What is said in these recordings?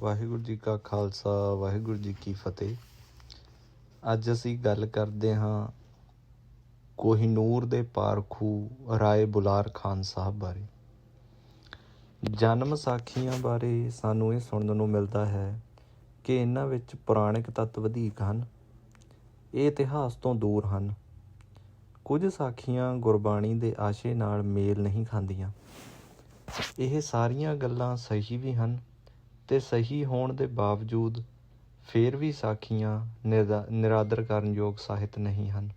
ਵਾਹਿਗੁਰੂ ਜੀ ਕਾ ਖਾਲਸਾ, ਵਾਹਿਗੁਰੂ ਜੀ ਕੀ ਫਤਿਹ। ਅੱਜ ਅਸੀਂ ਗੱਲ ਕਰਦੇ ਹਾਂ ਕੋਹਿਨੂਰ ਦੇ ਪਾਰਖੂ ਰਾਏ ਬੁਲਾਰ ਖਾਨ ਸਾਹਿਬ ਬਾਰੇ। ਜਨਮ ਸਾਖੀਆਂ ਬਾਰੇ ਸਾਨੂੰ ਇਹ ਸੁਣਨ ਨੂੰ ਮਿਲਦਾ ਹੈ ਕਿ ਇਹਨਾਂ ਵਿੱਚ ਪੁਰਾਣਿਕ ਤੱਤ ਵਧੇਕ ਹਨ। ਇਹ ਇਤਿਹਾਸ ਤੋਂ ਦੂਰ ਹਨ। ਕੁਝ ਸਾਖੀਆਂ ਗੁਰਬਾਣੀ ਦੇ ਆਸ਼ੇ ਨਾਲ ਮੇਲ ਨਹੀਂ ਖਾਂਦੀਆਂ। ਇਹ ਸਾਰੀਆਂ ਗੱਲਾਂ ਸਹੀ ਵੀ ਹਨ ਤੇ ਸਹੀ ਹੋਣ ਦੇ ਬਾਵਜੂਦ ਫਿਰ ਵੀ ਸਾਖੀਆਂ ਨਿਰਾ- ਨਿਰਾਦਰ ਕਰਨ ਯੋਗ ਸਾਹਿਤ ਨਹੀਂ ਹਨ।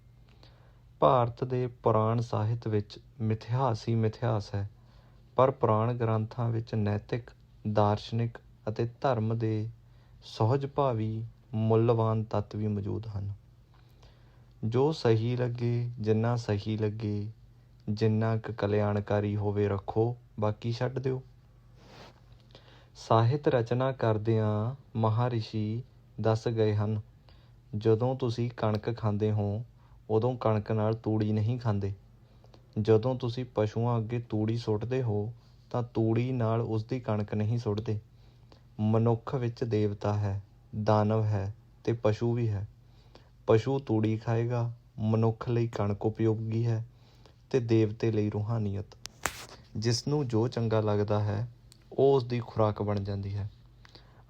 ਭਾਰਤ ਦੇ ਪੁਰਾਣ ਸਾਹਿਤ ਵਿੱਚ ਮਿਥਿਹਾਸ ਹੀ ਮਿਥਿਹਾਸ ਹੈ, ਪਰ ਪੁਰਾਣ ਗ੍ਰੰਥਾਂ ਵਿੱਚ ਨੈਤਿਕ, ਦਾਰਸ਼ਨਿਕ ਅਤੇ ਧਰਮ ਦੇ ਸਹਿਜ ਮੁੱਲਵਾਨ ਤੱਤ ਵੀ ਮੌਜੂਦ ਹਨ। ਜੋ ਸਹੀ ਲੱਗੇ, ਜਿੰਨਾ ਸਹੀ ਲੱਗੇ, ਜਿੰਨਾ ਕੁ ਕਲਿਆਣਕਾਰੀ ਹੋਵੇ ਰੱਖੋ, ਬਾਕੀ ਛੱਡ ਦਿਓ। ਸਾਹਿਤ ਰਚਨਾ ਕਰਦਿਆਂ ਮਹਾਰਿਸ਼ੀ ਦੱਸ ਗਏ ਹਨ, ਜਦੋਂ ਤੁਸੀਂ ਕਣਕ ਖਾਂਦੇ ਹੋ, ਉਦੋਂ ਕਣਕ ਨਾਲ ਤੂੜੀ ਨਹੀਂ ਖਾਂਦੇ। ਜਦੋਂ ਤੁਸੀਂ ਪਸ਼ੂਆਂ ਅੱਗੇ ਤੂੜੀ ਸੁੱਟਦੇ ਹੋ, ਤਾਂ ਤੂੜੀ ਨਾਲ ਉਸਦੀ ਕਣਕ ਨਹੀਂ ਸੁੱਟਦੇ। ਮਨੁੱਖ ਵਿੱਚ ਦੇਵਤਾ ਹੈ, ਦਾਨਵ ਹੈ ਤੇ ਪਸ਼ੂ ਵੀ ਹੈ। ਪਸ਼ੂ ਤੂੜੀ ਖਾਏਗਾ, ਮਨੁੱਖ ਲਈ ਕਣਕ ਉਪਯੋਗੀ ਹੈ ਤੇ ਦੇਵਤੇ ਲਈ ਰੂਹਾਨੀਅਤ। ਜਿਸ ਨੂੰ ਜੋ ਚੰਗਾ ਲੱਗਦਾ ਹੈ ਉਹ ਉਸ ਦੀ ਖੁਰਾਕ ਬਣ ਜਾਂਦੀ ਹੈ।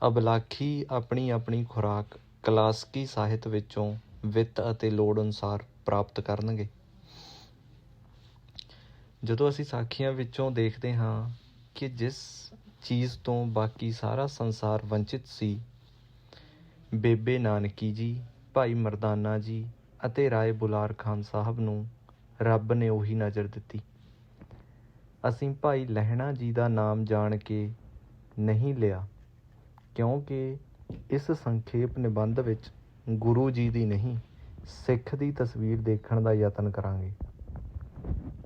ਅਬਲਾਖੀ ਆਪਣੀ ਆਪਣੀ ਖੁਰਾਕ ਕਲਾਸਕੀ ਸਾਹਿਤ ਵਿੱਚੋਂ ਵਿੱਤ ਅਤੇ ਲੋੜ ਅਨੁਸਾਰ ਪ੍ਰਾਪਤ ਕਰਨਗੇ। ਜਦੋਂ ਅਸੀਂ ਸਾਖੀਆਂ ਵਿੱਚੋਂ ਦੇਖਦੇ ਹਾਂ ਕਿ ਜਿਸ ਚੀਜ਼ ਤੋਂ ਬਾਕੀ ਸਾਰਾ ਸੰਸਾਰ ਵੰਚਿਤ ਸੀ, ਬੇਬੇ ਨਾਨਕੀ ਜੀ, ਭਾਈ ਮਰਦਾਨਾ ਜੀ ਅਤੇ ਰਾਏ ਬੁਲਾਰ ਖਾਨ ਸਾਹਿਬ ਨੂੰ ਰੱਬ ਨੇ ਉਹੀ ਨਜ਼ਰ ਦਿੱਤੀ। ਅਸੀਂ ਭਾਈ ਲਹਿਣਾ ਜੀ ਦਾ ਨਾਮ ਜਾਣ ਕੇ ਨਹੀਂ ਲਿਆ, ਕਿਉਂਕਿ ਇਸ ਸੰਖੇਪ ਨਿਬੰਧ ਵਿੱਚ ਗੁਰੂ ਜੀ ਦੀ ਨਹੀਂ, ਸਿੱਖ ਦੀ ਤਸਵੀਰ ਦੇਖਣ ਦਾ ਯਤਨ ਕਰਾਂਗੇ।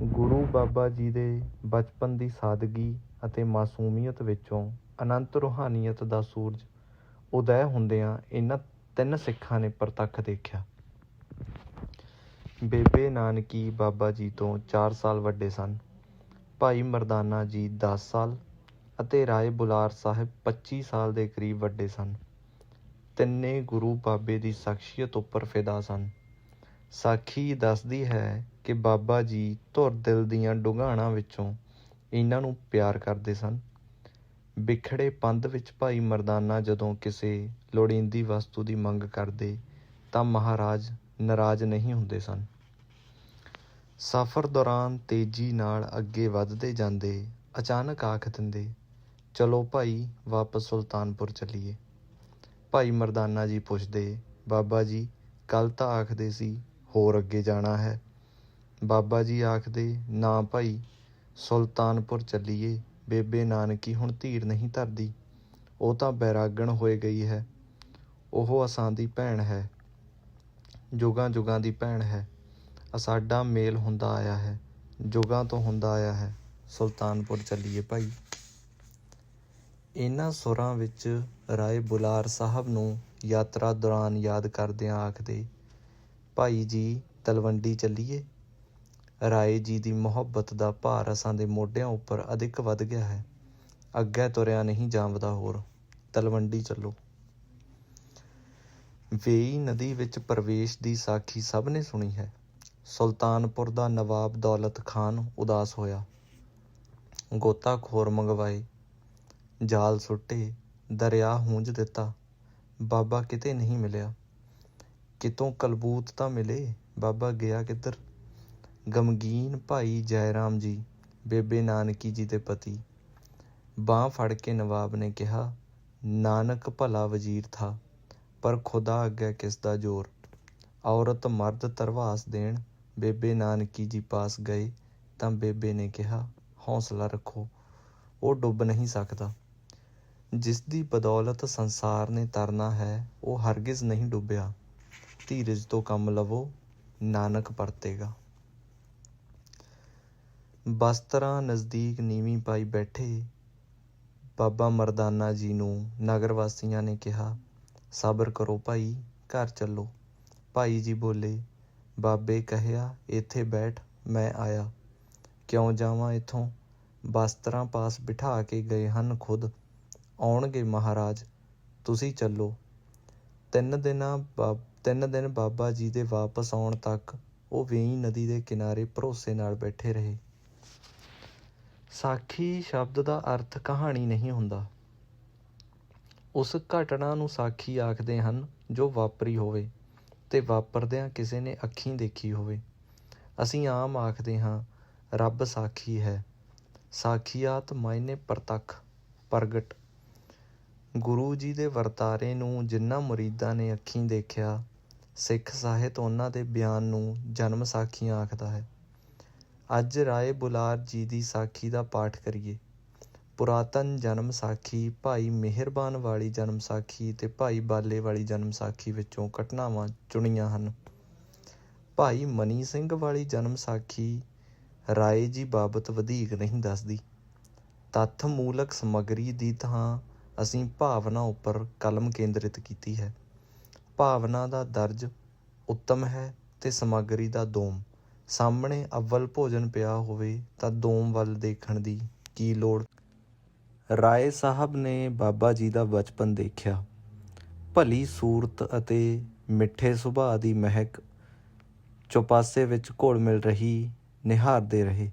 ਗੁਰੂ ਬਾਬਾ ਜੀ ਦੇ ਬਚਪਨ ਦੀ ਸਾਦਗੀ ਅਤੇ ਮਾਸੂਮੀਅਤ ਵਿੱਚੋਂ ਅਨੰਤ ਰੂਹਾਨੀਅਤ ਦਾ ਸੂਰਜ ਉਦੈ ਹੁੰਦਿਆਂ ਇਹਨਾਂ ਤਿੰਨ ਸਿੱਖਾਂ ਨੇ ਪ੍ਰਤੱਖ ਦੇਖਿਆ। ਬੇਬੇ ਨਾਨਕੀ ਬਾਬਾ ਜੀ ਤੋਂ 4 ਸਾਲ ਵੱਡੇ ਸਨ। ਭਾਈ ਮਰਦਾਨਾ ਜੀ ਦਸ ਸਾਲ ਅਤੇ ਰਾਏ ਬੁਲਾਰ ਸਾਹਿਬ 25 ਸਾਲ ਦੇ ਕਰੀਬ ਵੱਡੇ ਸਨ। ਤਿੰਨੇ ਗੁਰੂ ਬਾਬੇ ਦੀ ਸ਼ਖਸੀਅਤ ਉੱਪਰ ਫਿਦਾ ਸਨ। ਸਾਖੀ ਦੱਸਦੀ ਹੈ ਕਿ ਬਾਬਾ ਜੀ ਧੁਰ ਦਿਲ ਦੀਆਂ ਡੁਗਾਣਾ ਵਿੱਚੋਂ ਇਹਨਾਂ ਨੂੰ ਪਿਆਰ ਕਰਦੇ ਸਨ। ਵਿਖੜੇ ਪੰਧ ਵਿੱਚ ਭਾਈ ਮਰਦਾਨਾ ਜਦੋਂ ਕਿਸੇ ਲੋੜੀਂਦੀ ਵਸਤੂ ਦੀ ਮੰਗ ਕਰਦੇ ਤਾਂ ਮਹਾਰਾਜ ਨਾਰਾਜ਼ ਨਹੀਂ ਹੁੰਦੇ ਸਨ। ਸਫ਼ਰ ਦੌਰਾਨ ਤੇਜ਼ੀ ਨਾਲ ਅੱਗੇ ਵੱਧਦੇ ਜਾਂਦੇ ਅਚਾਨਕ ਆਖ ਦਿੰਦੇ, ਚਲੋ ਭਾਈ, ਵਾਪਸ ਸੁਲਤਾਨਪੁਰ ਚੱਲੀਏ। ਭਾਈ ਮਰਦਾਨਾ ਜੀ ਪੁੱਛਦੇ, ਬਾਬਾ ਜੀ, ਕੱਲ੍ਹ ਤਾਂ ਆਖਦੇ ਸੀ ਹੋਰ ਅੱਗੇ ਜਾਣਾ ਹੈ। ਬਾਬਾ ਜੀ ਆਖਦੇ, ਨਾ ਭਾਈ, ਸੁਲਤਾਨਪੁਰ ਚੱਲੀਏ। ਬੇਬੇ ਨਾਨਕੀ ਹੁਣ ਧੀਰ ਨਹੀਂ ਧਰਦੀ। ਉਹ ਤਾਂ ਬੈਰਾਗਣ ਹੋਏ ਗਈ ਹੈ। ਉਹ ਅਸਾਂ ਦੀ ਭੈਣ ਹੈ। ਜੁਗਾਂ ਜੁਗਾਂ ਦੀ ਭੈਣ ਹੈ। ਸਾਡਾ ਮੇਲ ਹੁੰਦਾ ਆਇਆ ਹੈ, ਜੁਗਾਂ ਤੋਂ ਹੁੰਦਾ ਆਇਆ ਹੈ, ਸੁਲਤਾਨਪੁਰ ਚੱਲੀਏ ਭਾਈ। ਇਹਨਾਂ ਸੁਰਾਂ ਵਿੱਚ ਰਾਏ ਬੁਲਾਰ ਸਾਹਿਬ ਨੂੰ ਯਾਤਰਾ ਦੌਰਾਨ ਯਾਦ ਕਰਦਿਆਂ ਆਖਦੇ, ਭਾਈ ਜੀ, ਤਲਵੰਡੀ ਚੱਲੀਏ। ਰਾਏ ਜੀ ਦੀ ਮੁਹੱਬਤ ਦਾ ਭਾਰ ਅਸਾਂ ਦੇ ਮੋਢਿਆਂ ਉੱਪਰ ਅਧਿਕ ਵੱਧ ਗਿਆ ਹੈ। ਅੱਗੇ ਤੁਰਿਆ ਨਹੀਂ ਜਾਂਵਦਾ ਹੋਰ, ਤਲਵੰਡੀ ਚੱਲੋ। ਵੇਈ ਨਦੀ ਵਿੱਚ ਪ੍ਰਵੇਸ਼ ਦੀ ਸਾਖੀ ਸਭ ਨੇ ਸੁਣੀ ਹੈ। ਸੁਲਤਾਨਪੁਰ ਦਾ ਨਵਾਬ ਦੌਲਤ ਖਾਨ ਉਦਾਸ ਹੋਇਆ। ਗੋਤਾਖੋਰ ਮੰਗਵਾਏ, ਜਾਲ ਸੁੱਟੇ, ਦਰਿਆ ਹੂੰਝ ਦਿੱਤਾ। ਬਾਬਾ ਕਿਤੇ ਨਹੀਂ ਮਿਲਿਆ। ਕਿਤੋਂ ਕਲਬੂਤ ਤਾਂ ਮਿਲੇ? ਬਾਬਾ ਗਿਆ ਕਿੱਧਰ? ਗਮਗੀਨ ਭਾਈ ਜੈਰਾਮ ਜੀ, ਬੇਬੇ ਨਾਨਕੀ ਜੀ ਦੇ ਪਤੀ। ਬਾਹ ਫੜ ਕੇ ਨਵਾਬ ਨੇ ਕਿਹਾ, ਨਾਨਕ ਭਲਾ ਵਜ਼ੀਰ ਥਾ, ਪਰ ਖੁਦਾ ਅੱਗੇ ਕਿਸ ਦਾ ਜ਼ੋਰ? ਔਰਤ ਮਰਦ ਤਰਵਾਸ ਦੇਣ ਬੇਬੇ ਨਾਨਕੀ ਜੀ ਪਾਸ ਗਏ ਤਾਂ ਬੇਬੇ ਨੇ ਕਿਹਾ, ਹੌਸਲਾ ਰੱਖੋ, ਉਹ ਡੁੱਬ ਨਹੀਂ ਸਕਦਾ। ਜਿਸ ਦੀ ਬਦੌਲਤ ਸੰਸਾਰ ਨੇ ਤਰਨਾ ਹੈ, ਉਹ ਹਰਗਿਜ਼ ਨਹੀਂ ਡੁੱਬਿਆ। ਧੀਰਜ ਤੋਂ ਕੰਮ ਲਵੋ, ਨਾਨਕ ਪਰਤੇਗਾ ਬਸਤਰਾ ਨਜ਼ਦੀਕ ਨੀਵੀਂ ਪਾਈ ਬੈਠੇ, ਬਾਬਾ ਮਰਦਾਨਾ ਜੀ ਨੂੰ ਨਗਰ ਵਾਸੀਆਂ ਨੇ ਕਿਹਾ, ਸਬਰ ਕਰੋ ਭਾਈ, ਘਰ ਚੱਲੋ। ਭਾਈ ਜੀ ਬੋਲੇ ਬਾਬੇ ਕਹਿਆ, ਇੱਥੇ ਬੈਠ, ਮੈਂ ਆਇਆ। ਕਿਉਂ ਜਾਵਾਂ ਇੱਥੋਂ? ਬਸਤਰਾਂ ਪਾਸ ਬਿਠਾ ਕੇ ਗਏ ਹਨ ਖੁਦ। ਆਉਣਗੇ ਮਹਾਰਾਜ, ਤੁਸੀਂ ਚੱਲੋ। ਤਿੰਨ ਦਿਨਾਂ ਬਾ ਤਿੰਨ ਦਿਨ ਬਾਬਾ ਜੀ ਦੇ ਵਾਪਸ ਆਉਣ ਤੱਕ ਉਹ ਵੇਈ ਨਦੀ ਦੇ ਕਿਨਾਰੇ ਭਰੋਸੇ ਨਾਲ ਬੈਠੇ ਰਹੇ। ਸਾਖੀ ਸ਼ਬਦ ਦਾ ਅਰਥ ਕਹਾਣੀ ਨਹੀਂ ਹੁੰਦਾ। ਉਸ ਘਟਨਾ ਨੂੰ ਸਾਖੀ ਆਖਦੇ ਹਨ ਜੋ ਵਾਪਰੀ ਹੋਵੇ। ਤੇ ਵਾਪਰਦਿਆਂ ਕਿਸੇ ਨੇ ਅੱਖੀਂ ਦੇਖੀ ਹੋਵੇ। ਅਸੀਂ ਆਮ ਆਖਦੇ ਹਾਂ, ਰੱਬ ਸਾਖੀ ਹੈ। ਸਾਖੀਆਤ ਮਾਇਨੇ ਪ੍ਰਤੱਖ, ਪ੍ਰਗਟ। ਗੁਰੂ ਜੀ ਦੇ ਵਰਤਾਰੇ ਨੂੰ ਜਿਨ੍ਹਾਂ ਮੁਰੀਦਾਂ ਨੇ ਅੱਖੀਂ ਦੇਖਿਆ, ਸਿੱਖ ਸਾਹਿਤ ਉਹਨਾਂ ਦੇ ਬਿਆਨ ਨੂੰ ਜਨਮ ਸਾਖੀਆਂ ਆਖਦਾ ਹੈ। ਅੱਜ ਰਾਏ ਬੁਲਾਰ ਜੀ ਦੀ ਸਾਖੀ ਦਾ ਪਾਠ ਕਰੀਏ। ਪੁਰਾਤਨ ਜਨਮ ਸਾਖੀ, ਭਾਈ ਮਿਹਰਬਾਨ ਵਾਲੀ ਜਨਮ ਸਾਖੀ ਅਤੇ ਭਾਈ ਬਾਲੇ ਵਾਲੀ ਜਨਮ ਸਾਖੀ ਵਿੱਚੋਂ ਘਟਨਾਵਾਂ ਚੁਣੀਆਂ ਹਨ। ਭਾਈ ਮਨੀ ਸਿੰਘ ਵਾਲੀ ਜਨਮ ਸਾਖੀ ਰਾਏ ਜੀ ਬਾਬਤ ਵਧੇਕ ਨਹੀਂ ਦੱਸਦੀ। ਤੱਥ ਮੂਲਕ ਸਮੱਗਰੀ ਦੀ ਥਾਂ ਅਸੀਂ ਭਾਵਨਾ ਉੱਪਰ ਕਲਮ ਕੇਂਦਰਿਤ ਕੀਤੀ ਹੈ। ਭਾਵਨਾ ਦਾ ਦਰਜ ਉੱਤਮ ਹੈ ਤੇ ਸਮੱਗਰੀ ਦਾ ਦੋਮ। ਸਾਹਮਣੇ ਅਵਲ ਭੋਜਨ ਪਿਆ ਹੋਵੇ ਤਾਂ ਦੋਮ ਵੱਲ ਦੇਖਣ ਦੀ ਕੀ ਲੋੜ ਰਾਏ ਸਾਹਿਬ ਨੇ ਬਾਬਾ ਜੀ ਦਾ ਬਚਪਨ ਦੇਖਿਆ। ਭਲੀ ਸੂਰਤ ਅਤੇ ਮਿੱਠੇ ਸੁਭਾਅ ਦੀ ਮਹਿਕ ਚੌਪਾਸੇ ਵਿੱਚ ਘੁਲ ਮਿਲ ਰਹੀ, ਨਿਹਾਰਦੇ ਰਹੇ।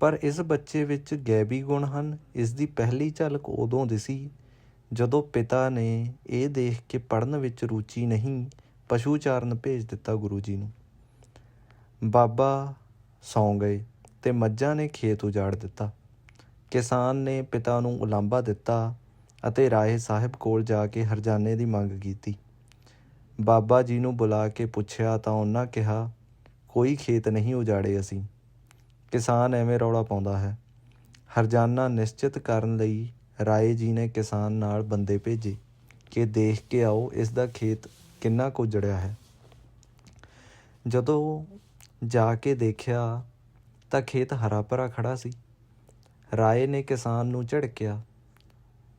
ਪਰ ਇਸ ਬੱਚੇ ਵਿੱਚ ਗੈਬੀ ਗੁਣ ਹਨ। ਇਸ ਦੀ ਪਹਿਲੀ ਝਲਕ ਉਦੋਂ ਦਿਸੀ ਜਦੋਂ ਪਿਤਾ ਨੇ ਇਹ ਦੇਖ ਕੇ ਪੜਨ ਵਿੱਚ ਰੁਚੀ ਨਹੀਂ, ਪਸ਼ੂ ਚਾਰਨ ਭੇਜ ਦਿੱਤਾ ਗੁਰੂ ਜੀ ਨੂੰ। ਬਾਬਾ ਸੌਂ ਗਏ ਤੇ ਮੱਝਾਂ ਨੇ ਖੇਤ ਉਜਾੜ ਦਿੱਤਾ। ਕਿਸਾਨ ਨੇ ਪਿਤਾ ਨੂੰ ਉਲਾਂਭਾ ਦਿੱਤਾ ਅਤੇ ਰਾਏ ਸਾਹਿਬ ਕੋਲ ਜਾ ਕੇ ਹਰਜਾਨੇ ਦੀ ਮੰਗ ਕੀਤੀ। ਬਾਬਾ ਜੀ ਨੂੰ ਬੁਲਾ ਕੇ ਪੁੱਛਿਆ ਤਾਂ ਉਹਨਾਂ ਕਿਹਾ, ਕੋਈ ਖੇਤ ਨਹੀਂ ਉਜਾੜੇ ਅਸੀਂ। ਕਿਸਾਨ ਐਵੇਂ ਰੌਲਾ ਪਾਉਂਦਾ ਹੈ। ਹਰਜਾਨਾ ਨਿਸ਼ਚਿਤ ਕਰਨ ਲਈ ਰਾਏ ਜੀ ਨੇ ਕਿਸਾਨ ਨਾਲ ਬੰਦੇ ਭੇਜੇ ਕਿ ਦੇਖ ਕੇ ਆਓ ਇਸ ਦਾ ਖੇਤ ਕਿੰਨਾ ਕੁ ਉਜੜਿਆ ਹੈ। ਜਦੋਂ ਜਾ ਕੇ ਦੇਖਿਆ ਤਾਂ ਖੇਤ ਹਰਾ ਭਰਾ ਖੜਾ ਸੀ। ਰਾਏ ਨੇ ਕਿਸਾਨ ਨੂੰ ਝਿੜਕਿਆ।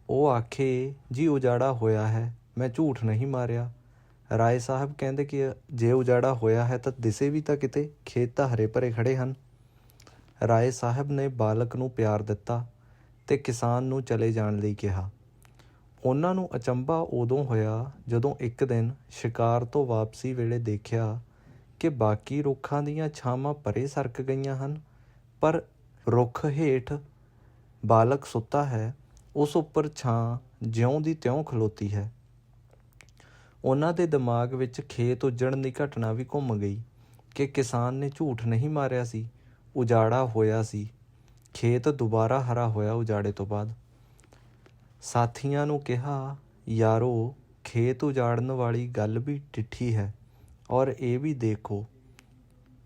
ਉਹ ਆਖੇ, ਜੀ ਉਜਾੜਾ ਹੋਇਆ ਹੈ, ਮੈਂ ਝੂਠ ਨਹੀਂ ਮਾਰਿਆ। ਰਾਏ ਸਾਹਿਬ ਕਹਿੰਦੇ ਕਿ ਜੇ ਉਜਾੜਾ ਹੋਇਆ ਹੈ ਤਾਂ ਦਿਸੇ ਵੀ ਤਾਂ ਕਿਤੇ ਖੇਤ ਤਾਂ ਹਰੇ ਭਰੇ ਖੜੇ ਹਨ। ਰਾਏ ਸਾਹਿਬ ਨੇ ਬਾਲਕ ਨੂੰ ਪਿਆਰ ਦਿੱਤਾ ਤੇ ਕਿਸਾਨ ਨੂੰ ਚਲੇ ਜਾਣ ਲਈ ਕਿਹਾ। ਉਹਨਾਂ ਨੂੰ ਅਚੰਭਾ ਉਦੋਂ ਹੋਇਆ ਜਦੋਂ ਇੱਕ ਦਿਨ ਸ਼ਿਕਾਰ ਤੋਂ ਵਾਪਸੀ ਵੇਲੇ ਦੇਖਿਆ ਕਿ ਬਾਕੀ ਰੁੱਖਾਂ ਦੀਆਂ ਛਾਵਾਂ ਪਰੇ ਸਰਕ ਗਈਆਂ ਹਨ, ਪਰ ਰੁੱਖ ਹੇਠ ਬਾਲਕ ਸੁੱਤਾ ਹੈ, ਉਸ ਉੱਪਰ ਛਾਂ ਜਿਉਂ ਦੀ ਤਿਉਂ ਖਲੋਤੀ ਹੈ। ਉਹਨਾਂ ਦੇ ਦਿਮਾਗ ਵਿੱਚ ਖੇਤ ਉਜੜਨ ਦੀ ਘਟਨਾ ਵੀ ਘੁੰਮ ਗਈ ਕਿ ਕਿਸਾਨ ਨੇ ਝੂਠ ਨਹੀਂ ਮਾਰਿਆ ਸੀ, ਉਜਾੜਾ ਹੋਇਆ ਸੀ। ਖੇਤ ਦੁਬਾਰਾ ਹਰਾ ਹੋਇਆ ਉਜਾੜੇ ਤੋਂ ਬਾਅਦ। ਸਾਥੀਆਂ ਨੂੰ ਕਿਹਾ, ਯਾਰੋ, ਖੇਤ ਉਜਾੜਨ ਵਾਲੀ ਗੱਲ ਵੀ ਟਿੱਠੀ ਹੈ ਔਰ ਇਹ ਵੀ ਦੇਖੋ,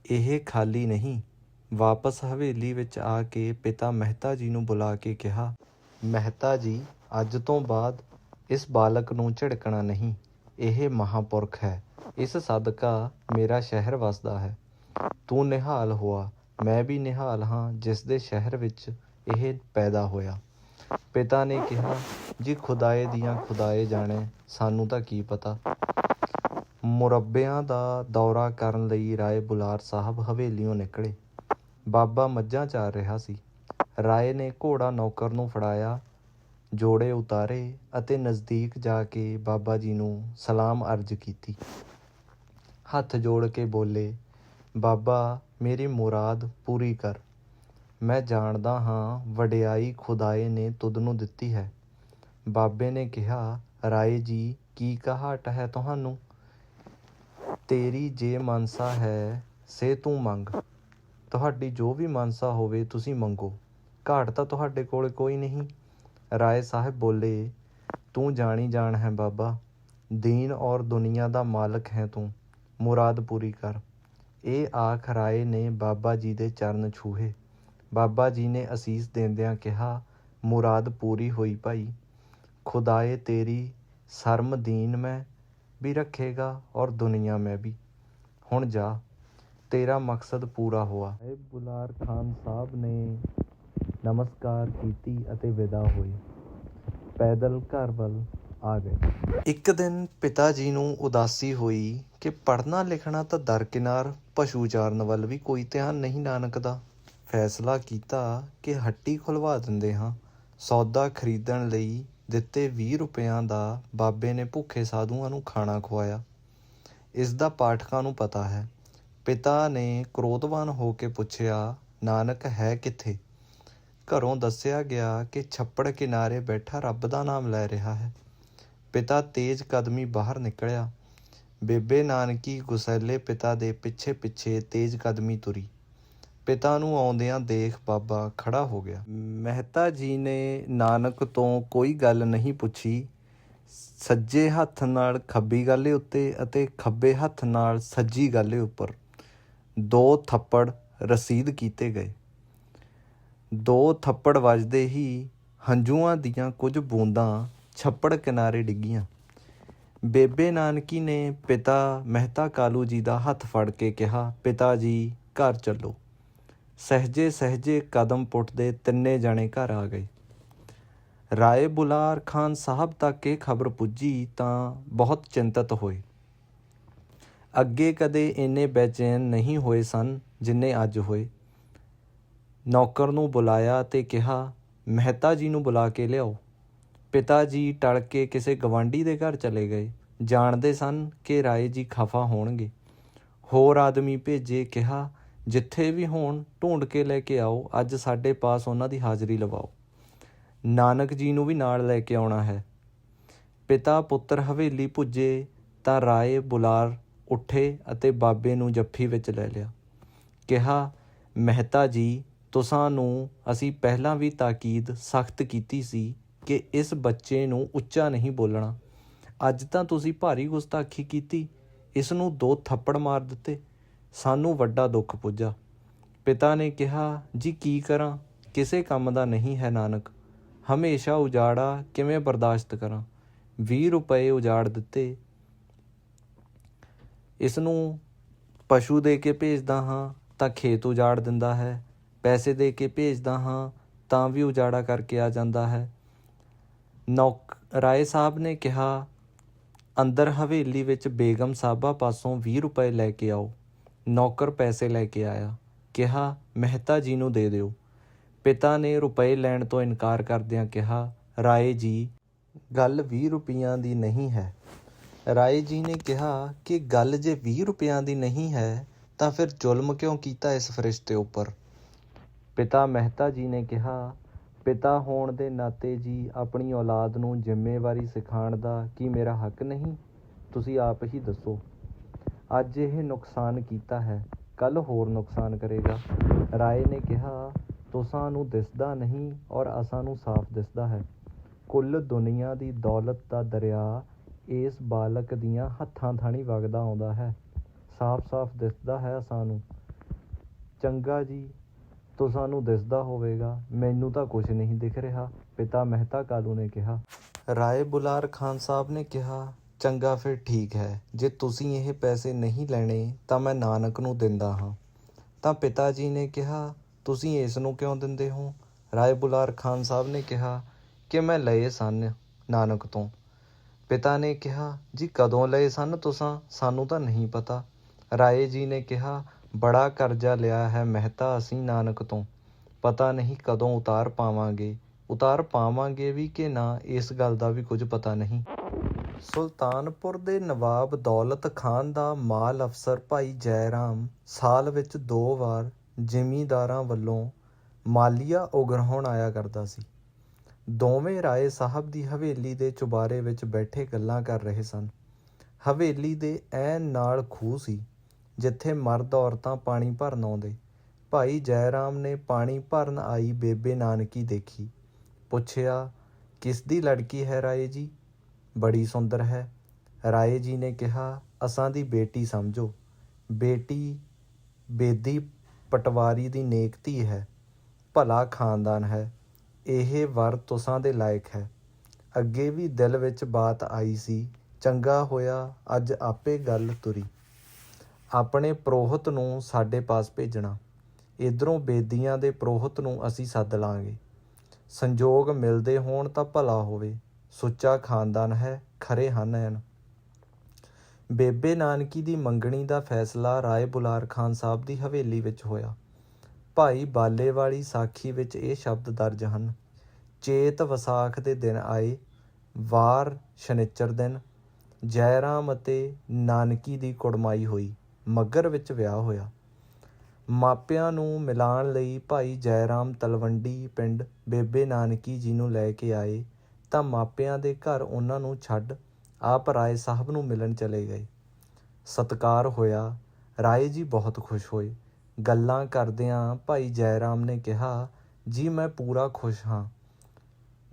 ਇਹ ਖਾਲੀ ਨਹੀਂ। ਵਾਪਸ ਹਵੇਲੀ ਵਿੱਚ ਆ ਕੇ ਪਿਤਾ ਮਹਿਤਾ ਜੀ ਨੂੰ ਬੁਲਾ ਕੇ ਕਿਹਾ, ਮਹਿਤਾ ਜੀ, ਅੱਜ ਤੋਂ ਬਾਅਦ ਇਸ ਬਾਲਕ ਨੂੰ ਝਿੜਕਣਾ ਨਹੀਂ। ਇਹ ਮਹਾਪੁਰਖ ਹੈ। ਇਸ ਸਦਕਾ ਮੇਰਾ ਸ਼ਹਿਰ ਵਸਦਾ ਹੈ। ਤੂੰ ਨਿਹਾਲ ਹੋਆ। ਮੈਂ ਵੀ ਨਿਹਾਲ ਹਾਂ, ਜਿਸ ਦੇ ਸ਼ਹਿਰ ਵਿੱਚ ਇਹ ਪੈਦਾ ਹੋਇਆ ਪਿਤਾ ਨੇ ਕਿਹਾ, ਜੀ ਖੁਦਾਏ ਦੀਆਂ ਖੁਦਾਏ ਜਾਣੇ, ਸਾਨੂੰ ਤਾਂ ਕੀ ਪਤਾ। ਮੁਰੱਬਿਆਂ ਦਾ ਦੌਰਾ ਕਰਨ ਲਈ ਰਾਏ ਬੁਲਾਰ ਸਾਹਿਬ ਹਵੇਲੀਓਂ ਨਿਕਲੇ। ਬਾਬਾ ਮੱਝਾਂ ਚਾਰ ਰਿਹਾ ਸੀ। ਰਾਏ ਨੇ ਘੋੜਾ ਨੌਕਰ ਨੂੰ ਫੜਾਇਆ, ਜੋੜੇ ਉਤਾਰੇ ਅਤੇ ਨਜ਼ਦੀਕ ਜਾ ਕੇ ਬਾਬਾ ਜੀ ਨੂੰ ਸਲਾਮ ਅਰਜ਼ ਕੀਤੀ। ਹੱਥ ਜੋੜ ਕੇ ਬੋਲੇ, ਬਾਬਾ, ਮੇਰੀ ਮੁਰਾਦ ਪੂਰੀ ਕਰ। ਮੈਂ ਜਾਣਦਾ ਹਾਂ ਵਡਿਆਈ ਖੁਦਾਏ ਨੇ ਤੁਧ ਨੂੰ ਦਿੱਤੀ ਹੈ। ਬਾਬੇ ਨੇ ਕਿਹਾ, ਰਾਏ ਜੀ, ਕੀ ਕਹਾਟ ਹੈ ਤੁਹਾਨੂੰ? ਤੇਰੀ ਜੇ ਮਨਸਾ ਹੈ, ਸੇ ਤੂੰ ਮੰਗ। ਤੁਹਾਡੀ ਜੋ ਵੀ ਮਨਸਾ ਹੋਵੇ ਤੁਸੀਂ ਮੰਗੋ। ਘਾਟ ਤਾਂ ਤੁਹਾਡੇ ਕੋਲ ਕੋਈ ਨਹੀਂ। ਰਾਏ ਸਾਹਿਬ ਬੋਲੇ, ਤੂੰ ਜਾਣੀ ਜਾਣ ਹੈ ਬਾਬਾ, ਦੀਨ ਔਰ ਦੁਨੀਆ ਦਾ ਮਾਲਕ ਹੈ ਤੂੰ, ਮੁਰਾਦ ਪੂਰੀ ਕਰ। ਇਹ ਆਖ ਰਾਏ ਨੇ ਬਾਬਾ ਜੀ ਦੇ ਚਰਨ ਛੂਹੇ। ਬਾਬਾ ਜੀ ਨੇ ਅਸੀਸ ਦਿੰਦਿਆਂ ਕਿਹਾ, ਮੁਰਾਦ ਪੂਰੀ ਹੋਈ ਭਾਈ, ਖੁਦਾਏ ਤੇਰੀ ਸ਼ਰਮ ਦੀਨ ਮੈਂ ਵੀ ਰੱਖੇਗਾ ਔਰ ਦੁਨੀਆ ਮੈਂ ਵੀ। ਹੁਣ ਜਾ ਤੇਰਾ ਮਕਸਦ ਪੂਰਾ ਹੋਆ। ਇਹ ਬੁਲਾਰ ਖਾਨ ਸਾਹਿਬ ਨੇ ਨਮਸਕਾਰ ਕੀਤੀ ਅਤੇ ਵਿਦਾ ਹੋਏ ਪੈਦਲ ਘਰ ਵੱਲ ਆ ਗਏ। ਇੱਕ ਦਿਨ ਪਿਤਾ ਜੀ ਨੂੰ ਉਦਾਸੀ ਹੋਈ ਕਿ ਪੜ੍ਹਨਾ ਲਿਖਣਾ ਤਾਂ ਦਰਕਿਨਾਰ ਪਸ਼ੂ ਚਾਰਨ ਵੱਲ ਵੀ ਕੋਈ ਧਿਆਨ ਨਹੀਂ ਨਾਨਕ ਦਾ ਫੈਸਲਾ ਕੀਤਾ ਕਿ ਹੱਟੀ ਖੁਲਵਾ ਦਿੰਦੇ ਹਾਂ। ਸੌਦਾ ਖਰੀਦਣ ਲਈ ਦਿੱਤੇ 20 ਰੁਪਇਆਂ ਦਾ ਬਾਬੇ ਨੇ ਭੁੱਖੇ ਸਾਧੂਆਂ ਨੂੰ ਖਾਣਾ ਖਵਾਇਆ। ਇਸ ਦਾ ਪਾਠਕਾਂ ਨੂੰ ਪਤਾ ਹੈ ਪਿਤਾ ਨੇ ਕ੍ਰੋਧਵਾਨ ਹੋ ਕੇ ਪੁੱਛਿਆ, ਨਾਨਕ, ਹੈ ਕਿੱਥੇ? ਘਰੋਂ ਦੱਸਿਆ ਗਿਆ ਕਿ ਛੱਪੜ ਕਿਨਾਰੇ ਬੈਠਾ ਰੱਬ ਦਾ ਨਾਮ ਲੈ ਰਿਹਾ ਹੈ। ਪਿਤਾ ਤੇਜ਼ ਕਦਮੀ ਬਾਹਰ ਨਿਕਲਿਆ। ਬੇਬੇ ਨਾਨਕੀ ਗੁਸੈਲੇ ਪਿਤਾ ਦੇ ਪਿੱਛੇ ਪਿੱਛੇ ਤੇਜ਼ ਕਦਮੀ ਤੁਰੀ। ਪਿਤਾ ਨੂੰ ਆਉਂਦਿਆਂ ਦੇਖ ਬਾਬਾ ਖੜਾ ਹੋ ਗਿਆ। ਮਹਿਤਾ ਜੀ ਨੇ ਨਾਨਕ ਤੋਂ ਕੋਈ ਗੱਲ ਨਹੀਂ ਪੁੱਛੀ। ਸੱਜੇ ਹੱਥ ਨਾਲ ਖੱਬੀ ਗਾਲੇ ਉੱਤੇ ਅਤੇ ਖੱਬੇ ਹੱਥ ਨਾਲ ਸੱਜੀ ਗਾਲੇ ਉੱਪਰ। ਦੋ ਥੱਪੜ ਰਸੀਦ ਕੀਤੇ ਗਏ। ਦੋ ਥੱਪੜ ਵੱਜਦੇ ਹੀ ਹੰਝੂਆਂ ਦੀਆਂ ਕੁਝ ਬੂੰਦਾਂ ਛੱਪੜ ਕਿਨਾਰੇ ਡਿੱਗੀਆਂ। ਬੇਬੇ ਨਾਨਕੀ ਨੇ ਪਿਤਾ ਮਹਿਤਾ ਕਾਲੂ ਜੀ ਦਾ ਹੱਥ ਫੜ ਕੇ ਕਿਹਾ, ਪਿਤਾ ਜੀ, ਘਰ ਚੱਲੋ। ਸਹਜੇ ਸਹਜੇ ਕਦਮ ਪੁੱਟਦੇ ਤਿੰਨੇ ਜਣੇ ਘਰ ਆ ਗਏ। ਰਾਏ ਬੁਲਾਰ ਖਾਨ ਸਾਹਿਬ ਤੱਕ ਇਹ ਖਬਰ ਪੁੱਜੀ ਤਾਂ ਬਹੁਤ ਚਿੰਤਤ ਹੋਏ। ਅੱਗੇ ਕਦੇ ਇੰਨੇ ਬੇਚੈਨ ਨਹੀਂ ਹੋਏ ਸਨ ਜਿੰਨੇ ਅੱਜ ਹੋਏ। ਨੌਕਰ ਨੂੰ ਬੁਲਾਇਆ ਤੇ ਕਿਹਾ, ਮਹਿਤਾ ਜੀ ਨੂੰ ਬੁਲਾ ਕੇ ਲਿਆਓ। ਪਿਤਾ ਜੀ ਟਲ ਕੇ ਕਿਸੇ ਗਵਾਂਢੀ ਦੇ ਘਰ ਚਲੇ ਗਏ। ਜਾਣਦੇ ਸਨ ਕਿ ਰਾਏ ਜੀ ਖਫਾ ਹੋਣਗੇ। ਹੋਰ ਆਦਮੀ ਭੇਜੇ ਕਿਹਾ, ਜਿੱਥੇ ਵੀ ਹੋਣ ਢੂੰਡ ਕੇ ਲੈ ਕੇ ਆਓ, ਅੱਜ ਸਾਡੇ ਪਾਸ ਉਹਨਾਂ ਦੀ ਹਾਜ਼ਰੀ ਲਵਾਓ। ਨਾਨਕ ਜੀ ਨੂੰ ਵੀ ਨਾਲ ਲੈ ਕੇ ਆਉਣਾ ਹੈ। ਪਿਤਾ ਪੁੱਤਰ ਹਵੇਲੀ ਪੁੱਜੇ ਤਾਂ ਰਾਏ ਬੁਲਾਰ ਉੱਠੇ ਅਤੇ ਬਾਬੇ ਨੂੰ ਜੱਫੀ ਵਿੱਚ ਲੈ ਲਿਆ। ਕਿਹਾ, ਮਹਿਤਾ ਜੀ, ਤੁਸਾਂ ਨੂੰ ਅਸੀਂ ਪਹਿਲਾਂ ਵੀ ਤਾਕੀਦ ਸਖਤ ਕੀਤੀ ਸੀ ਕਿ ਇਸ ਬੱਚੇ ਨੂੰ ਉੱਚਾ ਨਹੀਂ ਬੋਲਣਾ। ਅੱਜ ਤਾਂ ਤੁਸੀਂ ਭਾਰੀ ਗੁਸਤਾਖੀ ਕੀਤੀ। ਇਸ ਨੂੰ ਦੋ ਥੱਪੜ ਮਾਰ ਦਿੱਤੇ। ਸਾਨੂੰ ਵੱਡਾ ਦੁੱਖ ਪੁੱਜਾ। ਪਿਤਾ ਨੇ ਕਿਹਾ, ਜੀ ਕੀ ਕਰਾਂ? ਕਿਸੇ ਕੰਮ ਦਾ ਨਹੀਂ ਹੈ ਨਾਨਕ। ਹਮੇਸ਼ਾ ਉਜਾੜਾ ਕਿਵੇਂ ਬਰਦਾਸ਼ਤ ਕਰਾਂ? 20 ਰੁਪਏ ਉਜਾੜ ਦਿੱਤੇ। ਇਸ ਨੂੰ ਪਸ਼ੂ ਦੇ ਕੇ ਭੇਜਦਾ ਹਾਂ ਤਾਂ ਖੇਤ ਉਜਾੜ ਦਿੰਦਾ ਹੈ। ਪੈਸੇ ਦੇ ਕੇ ਭੇਜਦਾ ਹਾਂ ਤਾਂ ਵੀ ਉਜਾੜਾ ਕਰਕੇ ਆ ਜਾਂਦਾ ਹੈ। ਨੌਕ ਰਾਏ ਸਾਹਿਬ ਨੇ ਕਿਹਾ, ਅੰਦਰ ਹਵੇਲੀ ਵਿੱਚ ਬੇਗਮ ਸਾਹਿਬਾ ਪਾਸੋਂ 20 ਰੁਪਏ ਲੈ ਕੇ ਆਓ। ਨੌਕਰ ਪੈਸੇ ਲੈ ਕੇ ਆਇਆ। ਕਿਹਾ, ਮਹਿਤਾ ਜੀ ਨੂੰ ਦੇ ਦਿਓ। ਪਿਤਾ ਨੇ ਰੁਪਏ ਲੈਣ ਤੋਂ ਇਨਕਾਰ ਕਰਦਿਆਂ ਕਿਹਾ, ਰਾਏ ਜੀ, ਗੱਲ 20 ਰੁਪਈਆਂ ਦੀ ਨਹੀਂ ਹੈ। ਰਾਏ ਜੀ ਨੇ ਕਿਹਾ ਕਿ ਗੱਲ ਜੇ 20 ਰੁਪਈਆਂ ਦੀ ਨਹੀਂ ਹੈ, ਤਾਂ ਫਿਰ ਜ਼ੁਲਮ ਕਿਉਂ ਕੀਤਾ ਇਸ ਫਰਿਸ਼ਤੇ ਉੱਪਰ? ਪਿਤਾ ਮਹਿਤਾ ਜੀ ਨੇ ਕਿਹਾ, ਪਿਤਾ ਹੋਣ ਦੇ ਨਾਤੇ ਜੀ ਆਪਣੀ ਔਲਾਦ ਨੂੰ ਜ਼ਿੰਮੇਵਾਰੀ ਸਿਖਾਉਣ ਦਾ ਕੀ ਮੇਰਾ ਹੱਕ ਨਹੀਂ? ਤੁਸੀਂ ਆਪ ਹੀ ਦੱਸੋ। ਅੱਜ ਇਹ ਨੁਕਸਾਨ ਕੀਤਾ ਹੈ ਕੱਲ ਹੋਰ ਨੁਕਸਾਨ ਕਰੇਗਾ। ਰਾਏ ਨੇ ਕਿਹਾ, ਤੁਸਾਂ ਨੂੰ ਦਿਸਦਾ ਨਹੀਂ ਔਰ ਅਸਾਂ ਨੂੰ ਸਾਫ਼ ਦਿਸਦਾ ਹੈ। ਕੁੱਲ ਦੁਨੀਆ ਦੀ ਦੌਲਤ ਦਾ ਦਰਿਆ ਇਸ ਬਾਲਕ ਦੀਆਂ ਹੱਥਾਂ ਥਾਣੀ ਵਗਦਾ ਆਉਂਦਾ ਹੈ। ਸਾਫ਼-ਸਾਫ਼ ਦਿਸਦਾ ਹੈ ਸਾਨੂੰ। ਚੰਗਾ ਜੀ ਤੁਸਾਂ ਨੂੰ ਦਿਸਦਾ ਹੋਵੇਗਾ। ਮੈਨੂੰ ਤਾਂ ਕੁਝ ਨਹੀਂ ਦਿਖ ਰਿਹਾ। ਪਿਤਾ ਮਹਿਤਾ ਕਾਲੂ ਨੇ ਕਿਹਾ। ਰਾਏ ਬੁਲਾਰ ਖਾਨ ਸਾਹਿਬ ਨੇ ਕਿਹਾ, ਚੰਗਾ ਫਿਰ ਠੀਕ ਹੈ। ਜੇ ਤੁਸੀਂ ਇਹ ਪੈਸੇ ਨਹੀਂ ਲੈਣੇ, ਤਾਂ ਮੈਂ ਨਾਨਕ ਨੂੰ ਦਿੰਦਾ ਹਾਂ। ਤਾਂ ਪਿਤਾ ਜੀ ਨੇ ਕਿਹਾ, ਤੁਸੀਂ ਇਸ ਨੂੰ ਕਿਉਂ ਦਿੰਦੇ ਹੋ? ਰਾਏ ਬੁਲਾਰ ਖਾਨ ਸਾਹਿਬ ਨੇ ਕਿਹਾ, ਕਿ ਮੈਂ ਲਏ ਸਨ ਨਾਨਕ ਤੋਂ। ਪਿਤਾ ਨੇ ਕਿਹਾ, ਜੀ ਕਦੋਂ ਲਏ ਸਨ ਤੁਸਾਂ? ਸਾਨੂੰ ਤਾਂ ਨਹੀਂ ਪਤਾ। ਰਾਏ ਜੀ ਨੇ ਕਿਹਾ, ਬੜਾ ਕਰਜ਼ਾ ਲਿਆ ਹੈ ਮਹਿਤਾ ਅਸੀਂ ਨਾਨਕ ਤੋਂ। ਪਤਾ ਨਹੀਂ ਕਦੋਂ ਉਤਾਰ ਪਾਵਾਂਗੇ। ਉਤਾਰ ਪਾਵਾਂਗੇ ਵੀ ਕਿ ਨਾ, ਇਸ ਗੱਲ ਦਾ ਵੀ ਕੁਝ ਪਤਾ ਨਹੀਂ। ਸੁਲਤਾਨਪੁਰ ਦੇ ਨਵਾਬ ਦੌਲਤ ਖਾਨ ਦਾ ਮਾਲ ਅਫਸਰ ਭਾਈ ਜੈਰਾਮ ਸਾਲ ਵਿੱਚ ਦੋ ਵਾਰ ਜ਼ਿਮੀਂਦਾਰਾਂ ਵੱਲੋਂ ਮਾਲੀਆ ਉਗਰਾਉਣ ਆਇਆ ਕਰਦਾ ਸੀ। ਦੋਵੇਂ ਰਾਏ ਸਾਹਿਬ ਦੀ ਹਵੇਲੀ ਦੇ ਚੁਬਾਰੇ ਵਿੱਚ ਬੈਠੇ ਗੱਲਾਂ ਕਰ ਰਹੇ ਸਨ। ਹਵੇਲੀ ਦੇ ਐਨ ਨਾਲ ਖੂਹ ਸੀ, ਜਿੱਥੇ ਮਰਦ ਔਰਤਾਂ ਪਾਣੀ ਭਰਨ ਆਉਂਦੇ। ਭਾਈ ਜੈਰਾਮ ਨੇ ਪਾਣੀ ਭਰਨ ਆਈ ਬੇਬੇ ਨਾਨਕੀ ਦੇਖੀ। ਪੁੱਛਿਆ, ਕਿਸ ਦੀ ਲੜਕੀ ਹੈ ਰਾਏ ਜੀ? ਬੜੀ ਸੁੰਦਰ ਹੈ। ਰਾਏ ਜੀ ਨੇ ਕਿਹਾ, ਅਸਾਂ ਦੀ ਬੇਟੀ ਸਮਝੋ। ਬੇਟੀ, ਬੇਦੀ ਪਟਵਾਰੀ ਦੀ ਨੇਕ ਧੀ ਹੈ। ਭਲਾ ਖਾਨਦਾਨ ਹੈ। ਇਹ ਵਰ ਤੁਸਾਂ ਦੇ ਲਾਇਕ ਹੈ। ਅੱਗੇ ਵੀ ਦਿਲ ਵਿੱਚ ਬਾਤ ਆਈ ਸੀ, ਚੰਗਾ ਹੋਇਆ ਅੱਜ ਆਪੇ ਗੱਲ ਤੁਰੀ। ਆਪਣੇ ਪ੍ਰੋਹਤ ਨੂੰ ਸਾਡੇ ਪਾਸ ਭੇਜਣਾ। ਇਧਰੋਂ ਬੇਦੀਆਂ ਦੇ ਪ੍ਰੋਹਤ ਨੂੰ ਅਸੀਂ ਸੱਦ ਲਾਂਗੇ। ਸੰਜੋਗ ਮਿਲਦੇ ਹੋਣ ਤਾਂ ਭਲਾ ਹੋਵੇ। ਸੁੱਚਾ ਖਾਨਦਾਨ ਹੈ, ਖਰੇ ਹਨ ਐਨ। ਬੇਬੇ ਨਾਨਕੀ ਦੀ ਮੰਗਣੀ ਦਾ ਫੈਸਲਾ ਰਾਏ ਬੁਲਾਰ ਖਾਨ ਸਾਹਿਬ ਦੀ ਹਵੇਲੀ ਵਿੱਚ ਹੋਇਆ। ਭਾਈ ਬਾਲੇ ਵਾਲੀ ਸਾਖੀ ਵਿੱਚ ਇਹ ਸ਼ਬਦ ਦਰਜ ਹਨ। ਚੇਤ ਵਿਸਾਖ ਦੇ ਦਿਨ ਆਏ, ਵਾਰ ਸ਼ਨਿਚਰ ਦਿਨ, ਜੈਰਾਮ ਅਤੇ ਨਾਨਕੀ ਦੀ ਕੁੜਮਾਈ ਹੋਈ, ਮੱਗਰ ਵਿੱਚ ਵਿਆਹ ਹੋਇਆ। ਮਾਪਿਆਂ ਨੂੰ ਮਿਲਾਣ ਲਈ ਭਾਈ ਜੈਰਾਮ ਤਲਵੰਡੀ ਪਿੰਡ ਬੇਬੇ ਨਾਨਕੀ ਜੀ ਨੂੰ ਲੈ ਕੇ ਆਏ, ਤਾਂ ਮਾਪਿਆਂ ਦੇ ਘਰ ਉਹਨਾਂ ਨੂੰ ਛੱਡ ਆਪ ਰਾਏ ਸਾਹਿਬ ਨੂੰ ਮਿਲਣ ਚਲੇ ਗਏ। ਸਤਕਾਰ ਹੋਇਆ, ਰਾਏ ਜੀ ਬਹੁਤ ਖੁਸ਼ ਹੋਏ। ਗੱਲਾਂ ਕਰਦਿਆਂ ਭਾਈ ਜੈ ਰਾਮ ਨੇ ਕਿਹਾ, ਜੀ, ਮੈਂ ਪੂਰਾ ਖੁਸ਼ ਹਾਂ।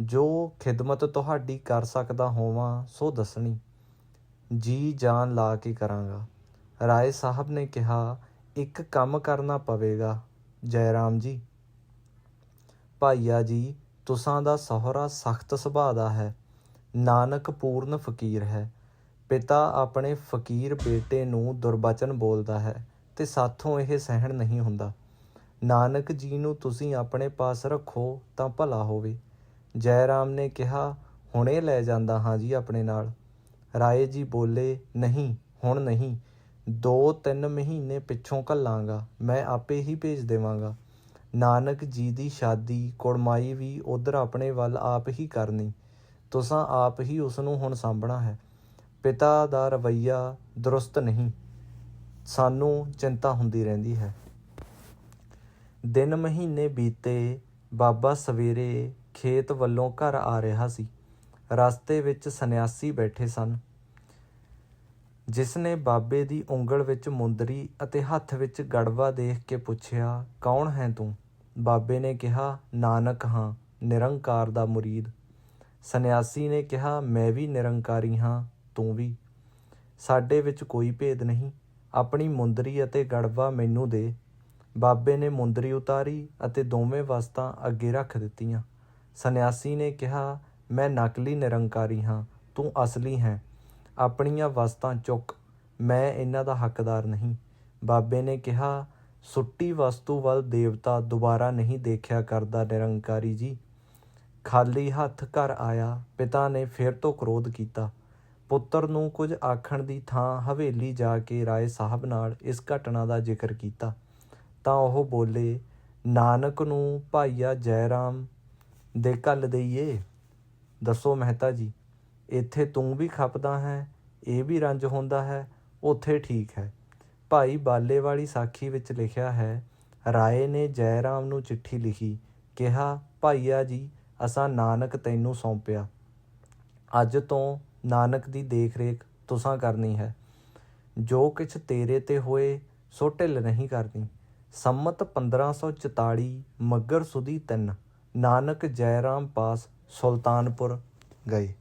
ਜੋ ਖਿਦਮਤ ਤੁਹਾਡੀ ਕਰ ਸਕਦਾ ਹੋਵਾਂ, ਸੋ ਦੱਸਣੀ। ਜੀ, ਜਾਨ ਲਾ ਕੇ ਕਰਾਂਗਾ। ਰਾਏ ਸਾਹਿਬ ਨੇ ਕਿਹਾ, ਇੱਕ ਕੰਮ ਕਰਨਾ ਪਵੇਗਾ ਜੈ ਰਾਮ ਜੀ। ਭਾਈਆ ਜੀ, ਤੁਸਾਂ ਦਾ ਸਹੁਰਾ ਸਖਤ ਸੁਭਾਅ ਦਾ ਹੈ। ਨਾਨਕ ਪੂਰਨ ਫਕੀਰ ਹੈ। ਪਿਤਾ ਆਪਣੇ ਫਕੀਰ ਬੇਟੇ ਨੂੰ ਦੁਰਬਚਨ ਬੋਲਦਾ ਹੈ। ਤੇ ਸਾਥੋਂ ਇਹ ਸਹਿਣ ਨਹੀਂ ਹੁੰਦਾ। ਨਾਨਕ ਜੀ ਨੂੰ ਤੁਸੀਂ ਆਪਣੇ ਪਾਸ ਰੱਖੋ ਤਾਂ ਭਲਾ ਹੋਵੇ। ਜੈ ਰਾਮ ਨੇ ਕਿਹਾ, ਹੁਣੇ ਲੈ ਜਾਂਦਾ ਹਾਂ ਜੀ ਆਪਣੇ ਨਾਲ। ਰਾਏ ਜੀ ਬੋਲੇ, ਨਹੀਂ, ਹੁਣ ਨਹੀਂ। ਦੋ ਤਿੰਨ ਮਹੀਨੇ ਪਿੱਛੋਂ ਘੱਲਾਂਗਾ, ਮੈਂ ਆਪੇ ਹੀ ਭੇਜ ਦੇਵਾਂਗਾ। ਨਾਨਕ ਜੀ ਦੀ ਸ਼ਾਦੀ, ਕੁੜਮਾਈ ਵੀ ਉਧਰ ਆਪਣੇ ਵੱਲ ਆਪ ਹੀ ਕਰਨੀ। ਤੁਸਾਂ ਆਪ ਹੀ ਉਸ ਨੂੰ ਹੁਣ ਸਾਂਭਣਾ ਹੈ। ਪਿਤਾ ਦਾ ਰਵਈਆ ਦਰੁਸਤ ਨਹੀਂ। ਸਾਨੂੰ ਚਿੰਤਾ ਹੁੰਦੀ ਰਹਿੰਦੀ ਹੈ। ਦਿਨ ਮਹੀਨੇ ਬੀਤੇ ਬਾਬਾ ਸਵੇਰੇ ਖੇਤ ਵੱਲੋਂ ਘਰ ਆ ਰਿਹਾ ਸੀ। ਰਸਤੇ ਵਿੱਚ ਸੰਨਿਆਸੀ ਬੈਠੇ ਸਨ। ਜਿਸ ਨੇ ਬਾਬੇ ਦੀ ਉਂਗਲ ਵਿੱਚ ਮੁੰਦਰੀ ਅਤੇ ਹੱਥ ਵਿੱਚ ਗੜਵਾ ਦੇਖ ਕੇ ਪੁੱਛਿਆ, ਕੌਣ ਹੈ ਤੂੰ? ਬਾਬੇ ਨੇ ਕਿਹਾ, ਨਾਨਕ ਹਾਂ, ਨਿਰੰਕਾਰ ਦਾ ਮੁਰੀਦ। ਸੰਨਿਆਸੀ ਨੇ ਕਿਹਾ, ਮੈਂ ਵੀ ਨਿਰੰਕਾਰੀ ਹਾਂ, ਤੂੰ ਵੀ। ਸਾਡੇ ਵਿੱਚ ਕੋਈ ਭੇਦ ਨਹੀਂ। ਆਪਣੀ ਮੁੰਦਰੀ ਅਤੇ ਗੜਵਾ ਮੈਨੂੰ ਦੇ। ਬਾਬੇ ਨੇ ਮੁੰਦਰੀ ਉਤਾਰੀ ਅਤੇ ਦੋਵੇਂ ਵਸਤਾਂ ਅੱਗੇ ਰੱਖ ਦਿੱਤੀਆਂ। ਸੰਨਿਆਸੀ ਨੇ ਕਿਹਾ, ਮੈਂ ਨਕਲੀ ਨਿਰੰਕਾਰੀ ਹਾਂ, ਤੂੰ ਅਸਲੀ ਹੈ। ਆਪਣੀਆਂ ਵਸਤਾਂ ਚੁੱਕ। ਮੈਂ ਇਹਨਾਂ ਦਾ ਹੱਕਦਾਰ ਨਹੀਂ। ਬਾਬੇ ਨੇ ਕਿਹਾ, ਸੁੱਟੀ ਵਸਤੂ ਵੱਲ ਦੇਵਤਾ ਦੁਬਾਰਾ ਨਹੀਂ ਦੇਖਿਆ ਕਰਦਾ ਨਿਰੰਕਾਰੀ ਜੀ। ਖਾਲੀ ਹੱਥ ਘਰ ਆਇਆ, ਪਿਤਾ ਨੇ ਫਿਰ ਤੋਂ ਕ੍ਰੋਧ ਕੀਤਾ। ਪੁੱਤਰ ਨੂੰ ਕੁਝ ਆਖਣ ਦੀ ਥਾਂ ਹਵੇਲੀ ਜਾ ਕੇ ਰਾਏ ਸਾਹਿਬ ਨਾਲ ਇਸ ਘਟਨਾ ਦਾ ਜ਼ਿਕਰ ਕੀਤਾ। ਤਾਂ ਉਹ ਬੋਲੇ, ਨਾਨਕ ਨੂੰ ਭਾਈਆ ਜੈ ਰਾਮ ਦੇ ਕੱਲ ਦਈਏ। ਦੱਸੋ ਮਹਿਤਾ ਜੀ, ਇੱਥੇ ਤੂੰ ਵੀ ਖਪਦਾ ਹੈ, ਇਹ ਵੀ ਰੰਜ ਹੁੰਦਾ ਹੈ, ਉੱਥੇ ਠੀਕ ਹੈ। ਭਾਈ ਬਾਲੇ ਵਾਲੀ ਸਾਖੀ ਵਿੱਚ ਲਿਖਿਆ ਹੈ, ਰਾਏ ਨੇ ਜੈ ਰਾਮ ਨੂੰ ਚਿੱਠੀ ਲਿਖੀ, ਕਿਹਾ, ਭਾਈਆ ਜੀ, ਅਸਾਂ ਨਾਨਕ ਤੈਨੂੰ ਸੌਂਪਿਆ। ਅੱਜ ਤੋਂ ਨਾਨਕ ਦੀ ਦੇਖ ਰੇਖ ਤੁਸਾਂ ਕਰਨੀ ਹੈ। ਜੋ ਕਿਛ ਤੇਰੇ ਤੇ ਹੋਏ, ਸੋ ਢਿੱਲ ਨਹੀਂ ਕਰਨੀ। ਸੰਮਤ 1544 ਮੱਗਰ ਸੁਦੀ 3 ਨਾਨਕ ਜੈ ਰਾਮ ਪਾਸ ਸੁਲਤਾਨਪੁਰ ਗਏ।